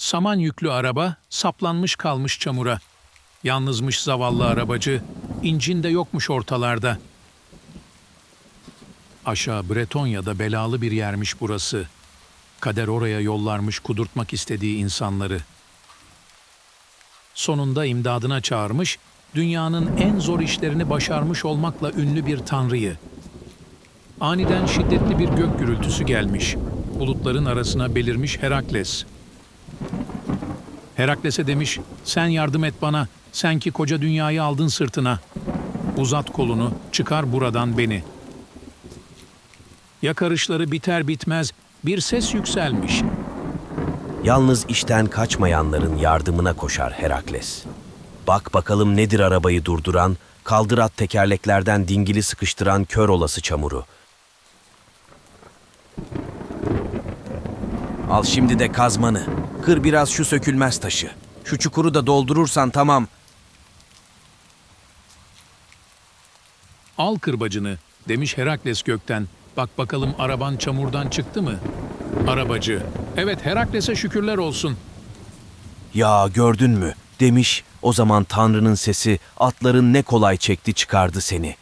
Saman yüklü araba saplanmış kalmış çamura. Yalnızmış zavallı arabacı, incin de yokmuş ortalarda. Aşağı Bretonya'da belalı bir yermiş burası. Kader oraya yollarmış kudurtmak istediği insanları. Sonunda imdadına çağırmış, dünyanın en zor işlerini başarmış olmakla ünlü bir tanrıyı. Aniden şiddetli bir gök gürültüsü gelmiş. Bulutların arasına belirmiş Herakles. Herakles'e demiş, sen yardım et bana, sen ki koca dünyayı aldın sırtına. Uzat kolunu, çıkar buradan beni. Yakarışları biter bitmez bir ses yükselmiş. Yalnız işten kaçmayanların yardımına koşar Herakles. Bak bakalım nedir arabayı durduran, kaldırat tekerleklerden dingili sıkıştıran kör olası çamuru. Al şimdi de kazmanı. Kır biraz şu sökülmez taşı. Şu çukuru da doldurursan tamam. Al kırbacını, demiş Herakles gökten. Bak bakalım araban çamurdan çıktı mı? Arabacı, evet Herakles'e şükürler olsun. Ya gördün mü? Demiş, o zaman Tanrı'nın sesi atların ne kolay çekti çıkardı seni.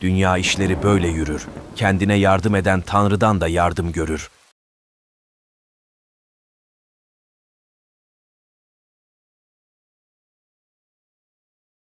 Dünya işleri böyle yürür. Kendine yardım eden Tanrı'dan da yardım görür.